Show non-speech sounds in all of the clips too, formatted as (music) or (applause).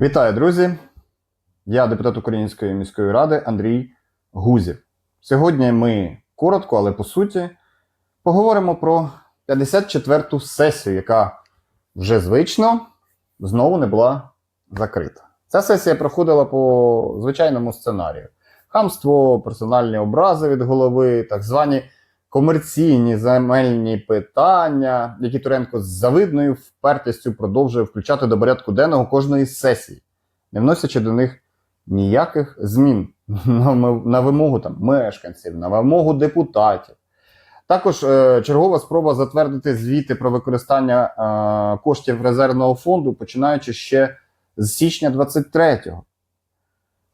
Вітаю, друзі! Я депутат Української міської ради Андрій Гузів. Сьогодні ми коротко, але по суті, поговоримо про 54-ту сесію, яка вже звично знову не була закрита. Ця сесія проходила по звичайному сценарію: хамство, персональні образи від голови, так звані комерційні земельні питання, які Туренко з завидною впертістю продовжує включати до порядку денного кожної сесії, не вносячи до них ніяких змін (laughs) на, вимогу там, мешканців, на вимогу депутатів. Також е, чергова спроба затвердити звіти про використання е, коштів резервного фонду, починаючи ще з січня 23-го,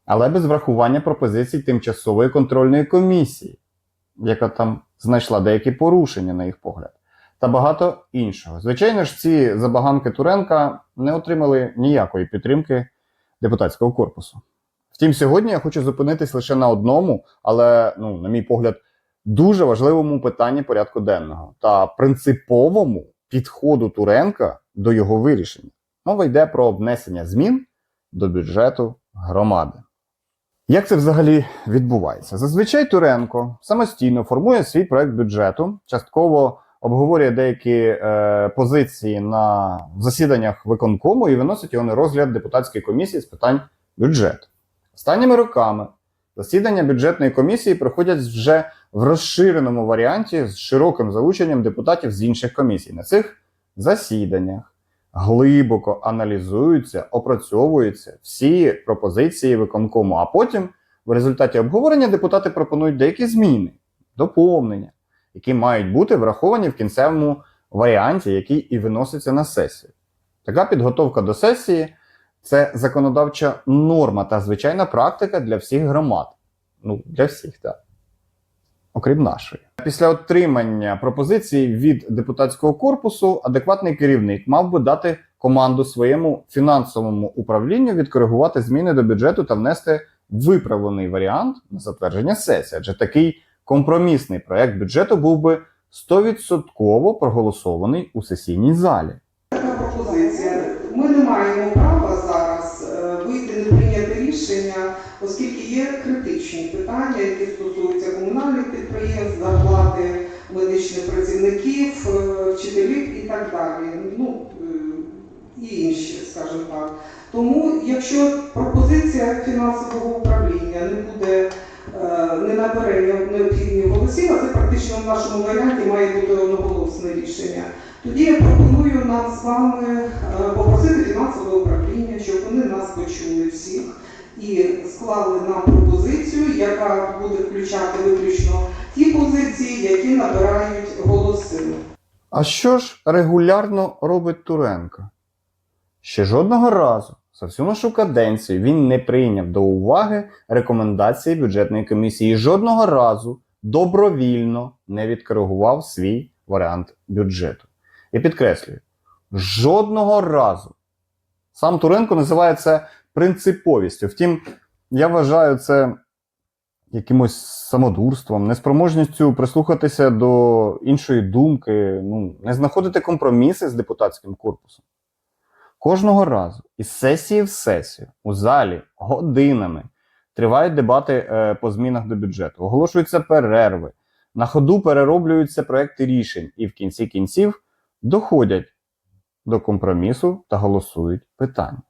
але без врахування пропозицій тимчасової контрольної комісії, яка там знайшла деякі порушення, на їх погляд, та багато іншого. Звичайно ж, ці забаганки Туренка не отримали ніякої підтримки депутатського корпусу. Втім, сьогодні я хочу зупинитись лише на одному, але, ну, на мій погляд, дуже важливому питанні порядку денного та принциповому підходу Туренка до його вирішення. Мова йде про внесення змін до бюджету громади. Як це взагалі відбувається? Зазвичай Туренко самостійно формує свій проект бюджету, частково обговорює деякі е, позиції на засіданнях виконкому і виносить його на розгляд депутатської комісії з питань бюджету. Останніми роками засідання бюджетної комісії проходять вже в розширеному варіанті з широким залученням депутатів з інших комісій. На цих засіданнях глибоко аналізуються, опрацьовуються всі пропозиції виконкому, а потім в результаті обговорення депутати пропонують деякі зміни, доповнення, які мають бути враховані в кінцевому варіанті, який і виноситься на сесію. Така підготовка до сесії це законодавча норма та звичайна практика для всіх громад. Ну, для всіх, так. Окрім нашої. Після отримання пропозицій від депутатського корпусу, адекватний керівник мав би дати команду своєму фінансовому управлінню відкоригувати зміни до бюджету та внести виправлений варіант на затвердження сесії. Адже такий компромісний проект бюджету був би 100% проголосований у сесійній залі. Пропозиція. Ми не маємо є критичні питання, які стосуються комунальних підприємств, зарплати медичних працівників, е, вчителів і так далі. Ну е, і інші, скажімо так. Тому, якщо пропозиція фінансового управління не буде е, не набере необхідних голосів, а це практично в нашому варіанті має бути одноголосне рішення. Тоді я пропоную нам з вами попросити фінансове управління, щоб вони нас почули всіх і склали нам пропозицію, яка буде включати виключно ті позиції, які набирають голоси. А що ж регулярно робить Туренко? Ще жодного разу за всю нашу каденцію він не прийняв до уваги рекомендації бюджетної комісії. Жодного разу добровільно не відкоригував свій варіант бюджету. І підкреслюю, жодного разу. Сам Туренко називає це принциповістю. Втім, я вважаю це якимось самодурством, неспроможністю прислухатися до іншої думки, ну, не знаходити компроміси з депутатським корпусом. Кожного разу із сесії в сесію у залі годинами тривають дебати е, по змінах до бюджету, оголошуються перерви, на ходу перероблюються проекти рішень і в кінці кінців доходять до компромісу та голосують питання.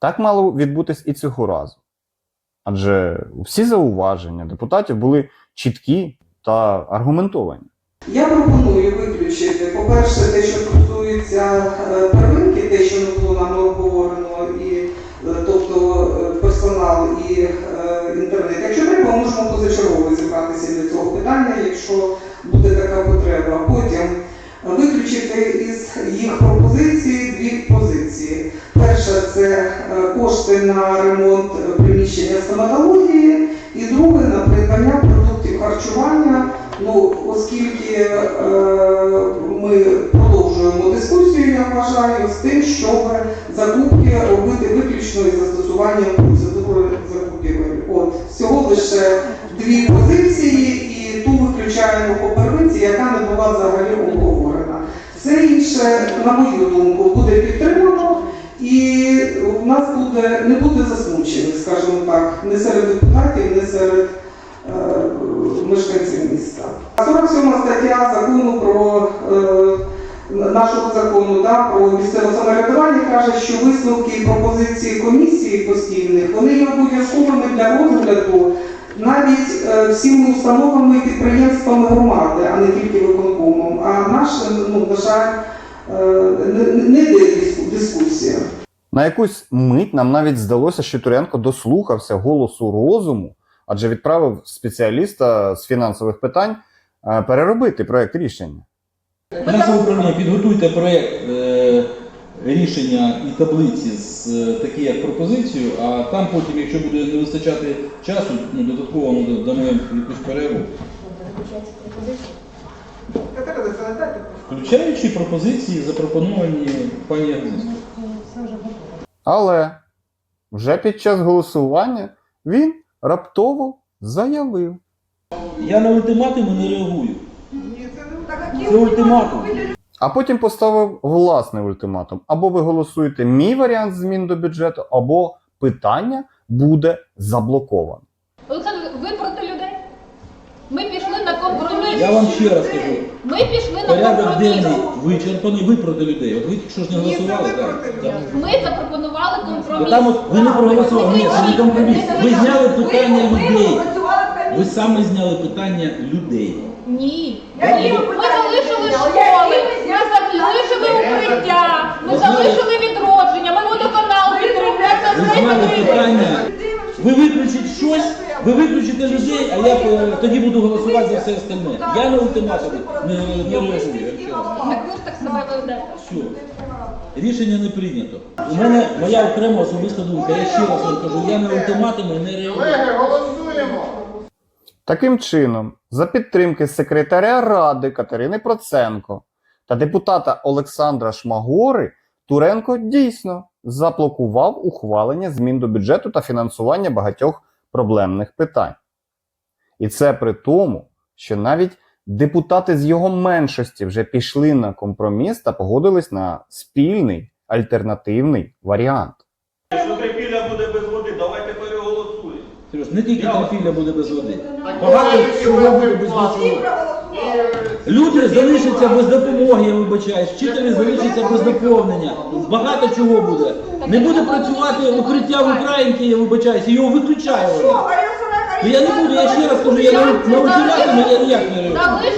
Так мало відбутись і цього разу. Адже всі зауваження депутатів були чіткі та аргументовані. Я пропоную виключити, по-перше, те, що стосується е, первинки, те, що не було нами обговорено, і, е, тобто е, персонал і інтернет. Якщо треба, можемо позачергово зібратися для цього питання, якщо буде така потреба. Потім виключити із їх пропозиції дві позиції. Перша це е, кошти на ремонт е, приміщення стоматології, і друге на придбання продуктів харчування. Ну, оскільки е, ми продовжуємо дискусію, я вважаю, з тим, щоб закупки робити виключно із застосуванням процедури закупівель. От всього лише дві позиції, і ту виключаємо по первинці, яка не була взагалі обговорена. Все інше, на мою думку, буде підтримано. Нас буде не буде засмучених, скажімо так, не серед депутатів, не серед е, мешканців міста. 47 стаття закону про е, нашого закону да, про місцеве самоврядування каже, що висновки і пропозиції комісії постійних вони є обов'язковими для розгляду навіть е, всіми установами і підприємствами громади, а не тільки виконкомом. А наша, ну, на жаль, е, не, дискусія. На якусь мить нам навіть здалося, що Туренко дослухався голосу розуму, адже відправив спеціаліста з фінансових питань е, переробити проект рішення. Фінансове управління, підготуйте проєкт е, рішення і таблиці з е, такі як пропозицію, а там потім, якщо буде не вистачати часу, ну, додатково ми дамо їм якусь перерву. Включаючи пропозиції, запропоновані пані Агністю. Але вже під час голосування він раптово заявив. Я на ультиматуми не реагую. Це ультиматум. А потім поставив власний ультиматум: або ви голосуєте мій варіант змін до бюджету, або питання буде заблоковано. Олександр, ви проти людей? Ми пішли на компроміс. Я вам ще раз кажу, Ми пішли на порядок компроміс. денний вичерпаний, ви проти людей. От ви тільки що ж не голосували, так? так. Ми запропонували Бо там от ви не проголосували, ні, це не компроміс. Ви зняли питання людей. Ви саме зняли питання людей. Ні. Ні. Ми залишили школи, ми залишили укриття, ми залишили відродження, ми водоканал підтримуємо. Ви зняли питання. Ви виключите щось, ви виключите людей, а я тоді буду голосувати за все остальне. Я на ультиматум не, ведете. Все. Рішення не прийнято. У мене моя окрема особиста думка. Я ще раз вам кажу, я на ультиматуми не реагую. Таким чином, за підтримки секретаря ради Катерини Проценко та депутата Олександра Шмагори, Туренко дійсно заблокував ухвалення змін до бюджету та фінансування багатьох проблемних питань. І це при тому, що навіть депутати з його меншості вже пішли на компроміс та погодились на спільний альтернативний варіант. Якщо трипілля буде без води, давайте переголосуємо. Не тільки Тарфіля буде без води. Багато чого буде без води. Люди залишаться без допомоги, я вибачаюсь, вчителі залишаться без доповнення. Багато чого буде. Не буде працювати укриття в Українці, я вибачаюсь, його виключають. Ну я не буду, я ще раз кажу, я на, на ультиматумі я ніяк не реагую.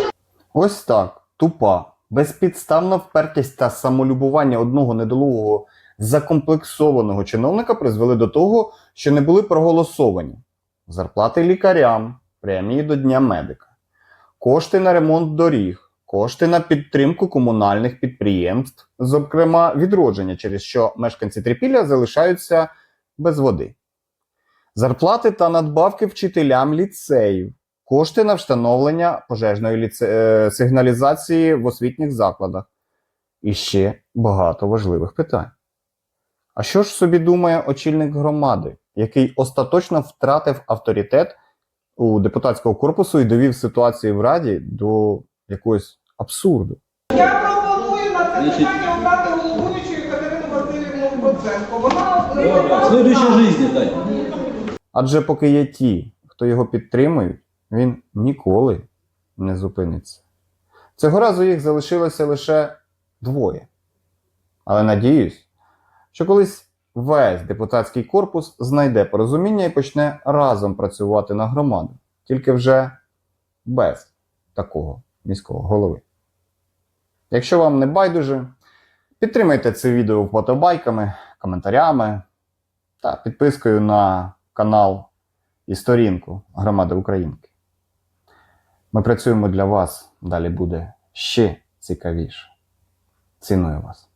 Ось так, тупа, безпідставна впертість та самолюбування одного недолугого закомплексованого чиновника призвели до того, що не були проголосовані. Зарплати лікарям, премії до Дня медика, кошти на ремонт доріг, кошти на підтримку комунальних підприємств, зокрема відродження, через що мешканці Трипілля залишаються без води. Зарплати та надбавки вчителям ліцеїв, кошти на встановлення пожежної ліце... е, сигналізації в освітніх закладах. І ще багато важливих питань. А що ж собі думає очільник громади, який остаточно втратив авторитет у депутатського корпусу і довів ситуацію в Раді до якогось абсурду? Я пропоную на це питання обрати головуючою Катерину Васильівну Проценко. Вона в следующій житті, так. Адже поки є ті, хто його підтримують, він ніколи не зупиниться. Цього разу їх залишилося лише двоє. Але надіюсь, що колись весь депутатський корпус знайде порозуміння і почне разом працювати на громаду, тільки вже без такого міського голови. Якщо вам не байдуже, підтримайте це відео вподобайками, коментарями та підпискою на канал і сторінку Громади Українки. Ми працюємо для вас, далі буде ще цікавіше. Ціную вас.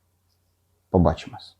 Побачимось.